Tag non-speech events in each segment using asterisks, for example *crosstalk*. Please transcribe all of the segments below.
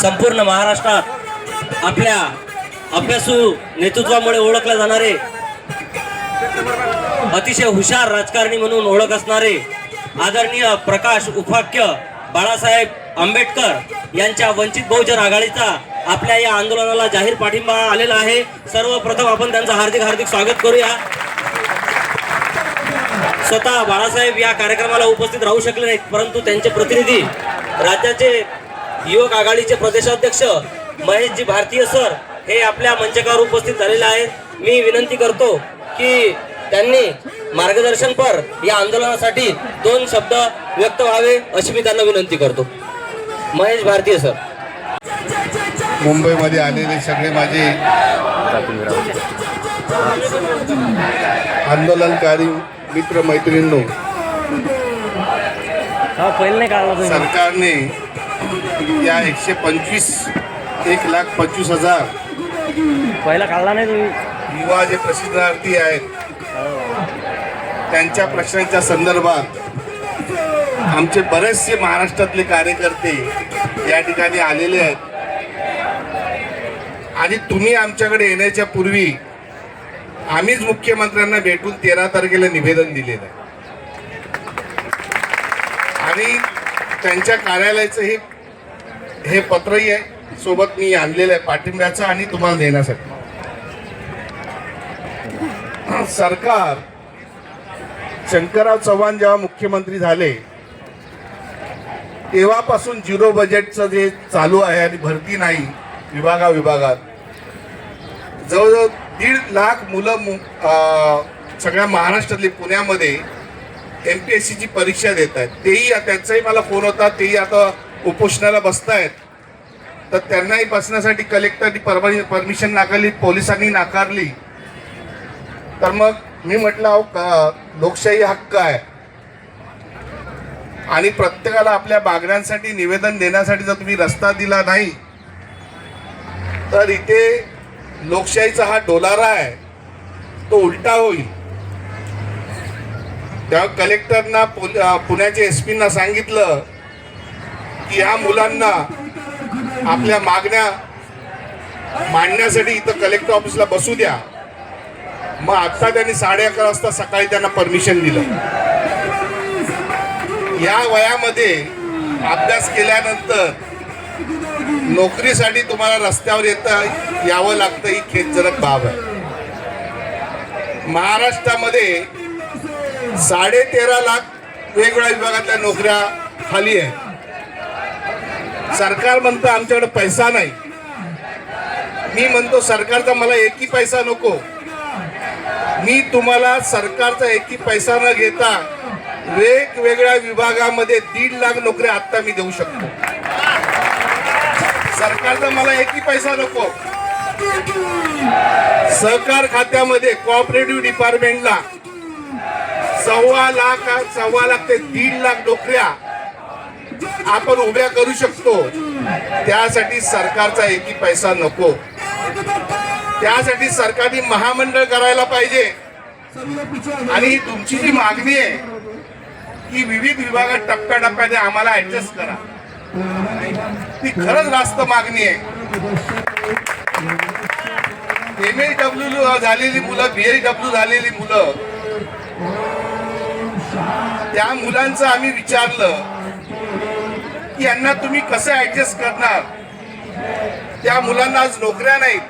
संपूर्ण महाराष्ट्रात आपल्या अभ्यासू नेतृत्वामुळे ओळखले जाणारे अतिशय हुशार राजकारणी म्हणून ओळख असणारे आदरणीय प्रकाश उपाख्य बाळासाहेब आंबेडकर यांच्या वंचित बहुजन आघाडीचा आपल्या या आंदोलनाला जाहीर पाठिंबा आलेला आहे. सर्वप्रथम आपण त्यांचं हार्दिक हार्दिक स्वागत करूया. स्वतः बाळासाहेब या कार्यक्रमाला उपस्थित राहू शकले नाहीत परंतु त्यांचे प्रतिनिधी राज्याचे युवक आघाडीचे प्रदेशाध्यक्ष महेशजी भारतीय सर हे आपल्या मंचकावर उपस्थित झालेले आहेत. मी विनंती करतो की त्यांनी मार्गदर्शनपर या आंदोलनासाठी दोन शब्द व्यक्त व्हावे अशी मी त्यांना विनंती करतो. महेश भारतीय सर. मुंबईमध्ये आलेले सगळे माझे आंदोलनकारी मित्र मैत्रिणींनो सरकारने या एकशे पंचवीस एक लाख पंचवीस हजार. पहिला काढला नाही तुम्ही? युवा जे प्रसिद्धार्थी आहेत त्यांच्या प्रश्नांच्या संदर्भात आमचे बरेचसे महाराष्ट्रातले कार्यकर्ते या ठिकाणी आलेले आहेत. आणि तुम्ही आमच्याकडे येण्याच्या पूर्वी आम्हीच मुख्यमंत्र्यांना भेटून तेरा तारखेला निवेदन दिलेलं आहे. आणि त्यांच्या कार्यालयाचं हे हे पत्रही आहे. सोबत मी आणलेलं आहे पाठिंब्याचं आणि तुम्हाला देण्यासाठी. सरकार शंकरराव चव्हाण जेव्हा मुख्यमंत्री झाले तेव्हापासून झिरो बजेटचं जे चालू आहे आणि भरती नाही विभागा विभागात जवळजवळ दीड लाख मुलं मु- सगळ्या महाराष्ट्रातली पुण्यामध्ये एम पी एस सीची परीक्षा देत आहेत. तेही त्यांचाही मला फोन होता तेही आता उपोषणाला बसतायत तर त्यांनाही बसण्यासाठी कलेक्टरनी परवानी परमिशन नाकारली पोलिसांनी नाकारली. तर मग मी म्हटलं अहो का लोकशाही हक्क आहे. आणि प्रत्येकाला आपल्या मागण्यांसाठी निवेदन देण्यासाठी जर तुम्ही रस्ता दिला नाही तर इथे लोकशाहीचा हा डोलारा आहे. तो उलटा होईल. तेव्हा कलेक्टरना पुण्याच्या एस पींना सांगितलं की या मुलांना आपल्या मागण्या मांडण्यासाठी इथं कलेक्टर ऑफिसला बसू द्या. मग आत्ता त्यांनी साडे अकरा वाजता सकाळी त्यांना परमिशन दिलं. या वयामध्ये अभ्यास केल्यानंतर नोकरीसाठी तुम्हाला रस्त्यावर येता यावं लागतं ही खेदजनक बाब आहे. महाराष्ट्रामध्ये साडे तेरा लाख वेगवेगळ्या विभागातल्या नोकऱ्या खाली आहेत. सरकार म्हणतं आमच्याकडे पैसा नाही. मी म्हणतो सरकारचा मला एकही पैसा नको. मी तुम्हाला सरकारचा एकही पैसा न घेता वेगवेगळ्या विभागामध्ये दीड लाख नोकऱ्या आत्ता मी देऊ शकतो. सरकारचा मला एकही पैसा नको. सहकार खात्यामध्ये कोऑपरेटिव्ह डिपार्टमेंटला सव्वा लाख सव्वा लाख ते दीड लाख नोकऱ्या आपण उभ्या करू शकतो. त्यासाठी सरकारचा एकही पैसा नको. त्यासाठी सरकारने महामंडळ करायला पाहिजे. आणि ही तुमची जी मागणी आहे की विविध विभागात टप्प्याटप्प्याने आम्हाला ऍडजस्ट करा. ती खरंच रास्त मागणी आहे. एम एस डब्ल्यू झालेली मुलं बी डब्ल्यू झालेली मुलं त्या मुलांचं आम्ही विचारलं. यांना तुम्ही कसं ऍडजस्ट करणार? त्या मुलांना आज नोकऱ्या नाहीत.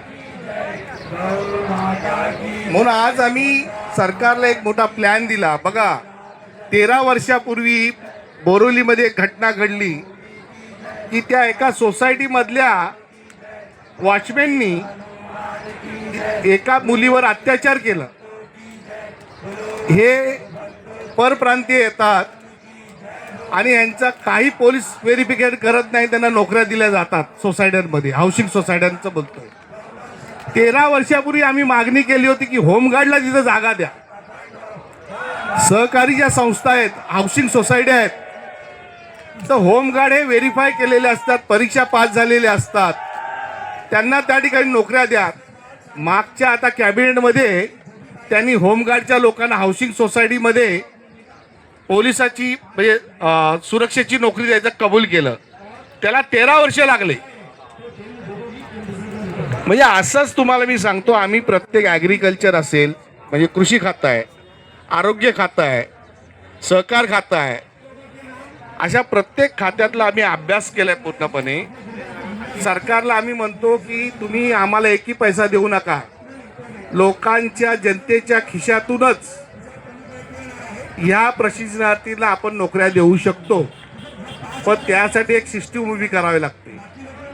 म्हणून आज आम्ही सरकारला एक मोठा प्लॅन दिला. बघा तेरा वर्षापूर्वी बोरोलीमध्ये एक घटना घडली की त्या एका सोसायटीमधल्या वॉचमॅननी एका मुलीवर अत्याचार केला. हे परप्रांतीय येतात. आणि यांचा काही पोलीस व्हेरिफिकेट करत नाही त्यांना नोकऱ्या दिल्या जातात सोसायट्यांमध्ये. हाऊसिंग सोसायट्यांचं बोलतोय. तेरा वर्षापूर्वी आम्ही मागणी केली होती की होमगार्डला तिथं जागा द्या. सहकारी ज्या संस्था आहेत हाऊसिंग सोसायटी आहेत तर होमगार्ड हे व्हेरीफाय केलेले असतात परीक्षा पास झालेले असतात. त्यांना त्या ठिकाणी नोकऱ्या द्या. मागच्या आता कॅबिनेटमध्ये त्यांनी होमगार्डच्या लोकांना हाऊसिंग सोसायटीमध्ये पोलिसाची म्हणजे सुरक्षेची नोकरी द्यायचं कबूल केलं. त्याला तेरा वर्ष लागले. म्हणजे असंच तुम्हाला मी सांगतो आम्ही प्रत्येक ॲग्रिकल्चर असेल म्हणजे कृषी खातं आहे आरोग्य खातं आहे सहकार खातं आहे अशा प्रत्येक खात्यातला आम्ही अभ्यास केला आहे पूर्णपणे. सरकारला आम्ही म्हणतो की तुम्ही आम्हाला एकही पैसा देऊ नका. लोकांच्या जनतेच्या खिशातूनच ह्या प्रशिक्षणार्थीला आपण नोकऱ्या देऊ शकतो. पण त्यासाठी एक सिस्टीम उभी करावी लागते.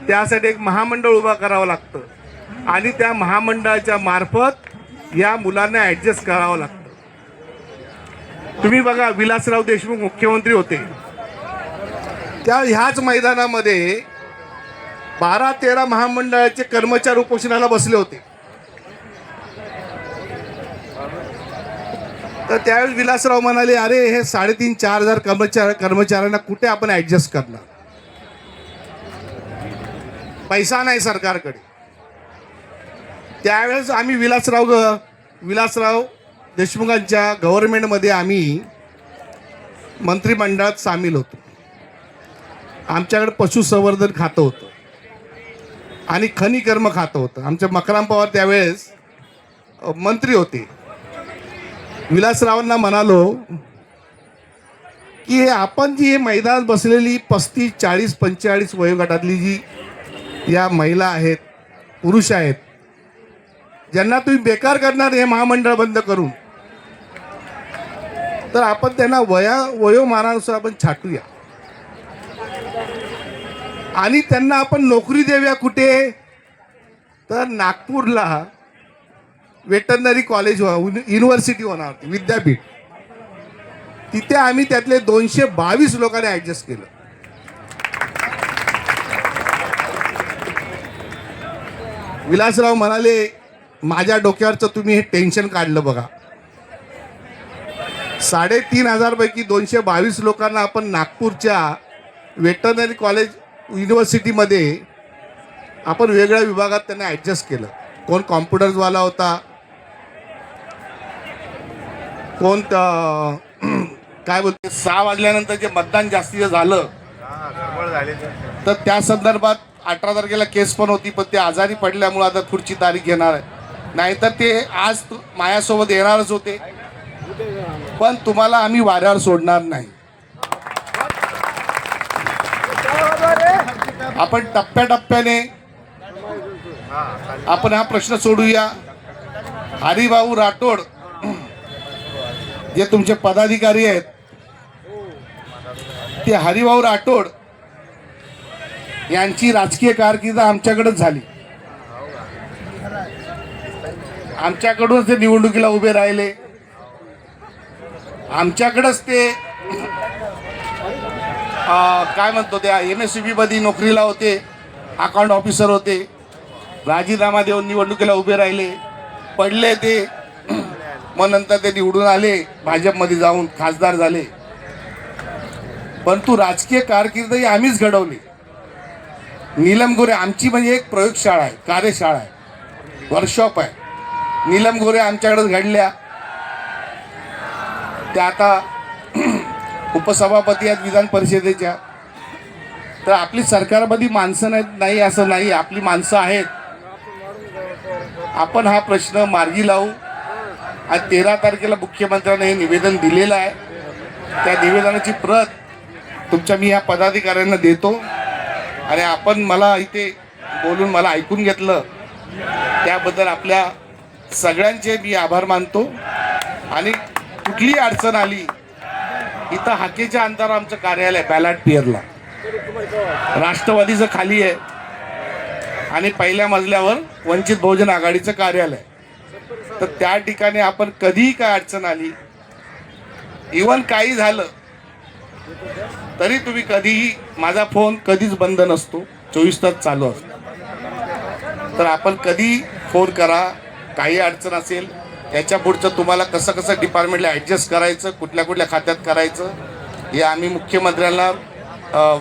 त्यासाठी एक महामंडळ उभा करावं लागतं. आणि त्या महामंडळाच्या मार्फत या मुलांना ॲडजस्ट करावं लागतं. तुम्ही बघा विलासराव देशमुख मुख्यमंत्री होते. त्या ह्याच मैदानामध्ये बारा तेरा महामंडळाचे कर्मचारी उपोषणाला बसले होते. तर त्यावेळेस विलासराव म्हणाले अरे हे साडेतीन चार हजार कर्मचार कर्मचाऱ्यांना कुठे आपण ऍडजस्ट करणार? पैसा नाही सरकारकडे. त्यावेळेस आम्ही विलासराव ग विलासराव देशमुखांच्या गव्हर्नमेंटमध्ये आम्ही मंत्रिमंडळात सामील होतो. आमच्याकडे पशुसंवर्धन खातं होतं. आणि खनिकर्म खातं होतं. आमच्या मकराम पवार त्यावेळेस मंत्री होते. विलासरावांना म्हणालो की हे आपण जी हे मैदानात बसलेली पस्तीस चाळीस पंचेचाळीस वयोगटातली जी या महिला आहेत पुरुष आहेत ज्यांना तुम्ही बेकार करणार हे महामंडळ बंद करून तर आपण त्यांना वया वयोमानानुसार आपण छाटूया. आणि त्यांना आपण नोकरी देऊया कुठे? तर नागपूरला वेटरनरी कॉलेज युनिव्हर्सिटी होणार होती विद्यापीठ. तिथे आम्ही त्यातले दोनशे बावीस लोकांनी ॲडजस्ट केलं. विलासराव म्हणाले माझ्या डोक्यावरचं तुम्ही हे टेन्शन काढलं बघा. साडेतीन हजार पैकी दोनशे बावीस लोकांना आपण नागपूरच्या वेटरनरी कॉलेज युनिव्हर्सिटीमध्ये आपण वेगळ्या विभागात त्यांना ॲडजस्ट केलं. कोण कॉम्प्युटर्सवाला होता कोण *clears throat* काय बोलते सहा वाजल्यानंतर जे मतदान जास्तीचं झालं तर त्या संदर्भात अठरा तारखेला केस पण होती पण ते आजारी पडल्यामुळे आता पुढची तारीख घेणार आहे. नाहीतर ते आज माझ्यासोबत येणारच होते. पण तुम्हाला आम्ही वाऱ्यावर सोडणार नाही. आपण टप्प्याटप्प्याने आपण हा प्रश्न सोडूया. हरिभाऊ राठोड जे तुमचे पदाधिकारी आहेत ते हरिभाऊ राठोड यांची राजकीय कारकीर्द आमच्याकडेच झाली. आमच्याकडूनच ते निवडणुकीला उभे राहिले. आमच्याकडंच ते काय म्हणतो त्या एम एस सी मध्ये नोकरीला होते अकाउंट ऑफिसर होते. राजीनामा देऊन निवडणुकीला उभे राहिले. पडले ते मग नंतर ते निवडून आले भाजपमध्ये जाऊन खासदार झाले. परंतु राजकीय कारकीर्द ही आम्हीच घडवली. नीलम गोरे आमची म्हणजे एक प्रयोगशाळा आहे कार्यशाळा आहे वर्कशॉप आहे. नीलम गोरे आमच्याकडे घडल्या. त्या आता *clears throat* उपसभापती आहेत विधान परिषदेच्या. तर आपली सरकारमध्ये माणसं नाहीत नाही असं नाही आपली माणसं आहेत. आपण हा प्रश्न मार्गी लावू. आज तेरा तारखेला मुख्यमंत्र्यांनी हे निवेदन दिलेलं आहे. त्या निवेदनाची प्रत तुमच्या मी या पदाधिकाऱ्यांना देतो. आणि आपण मला इथे बोलून मला ऐकून घेतलं. त्याबद्दल आपल्या सगळ्यांचे मी आभार मानतो. आणि कुठलीही अडचण आली इथं हाकेच्या अंतरावर आमचं कार्यालय बॅलॅट पियरला राष्ट्रवादीचं खाली आहे. आणि पहिल्या मजल्यावर वंचित बहुजन आघाडीचं कार्यालय. तर त्या ठिकाणी आपण कधीही काय अडचण आली इवन काही झालं तरी तुम्ही कधीही माझा फोन कधीच बंद नसतो. चोवीस तास चालू असतो. तर आपण कधी फोन करा काही अडचण असेल याच्या पुढचं तुम्हाला कसं कसं डिपार्टमेंटला ॲडजस्ट करायचं कुठल्या कुठल्या खात्यात करायचं हे आम्ही मुख्यमंत्र्यांना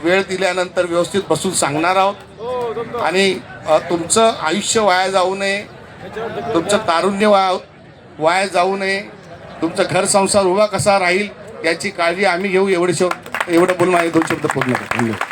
वेळ दिल्यानंतर व्यवस्थित बसून सांगणार आहोत. आणि तुमचं आयुष्य वाया जाऊ नये. तुमचं तारुण्य वा वाया जाऊ नये. तुमचं घर संसार उभा कसा राहील याची काळजी आम्ही घेऊ एवढे शब्द एवढं बोलून आहे दोन शब्द पूर्ण धन्यवाद.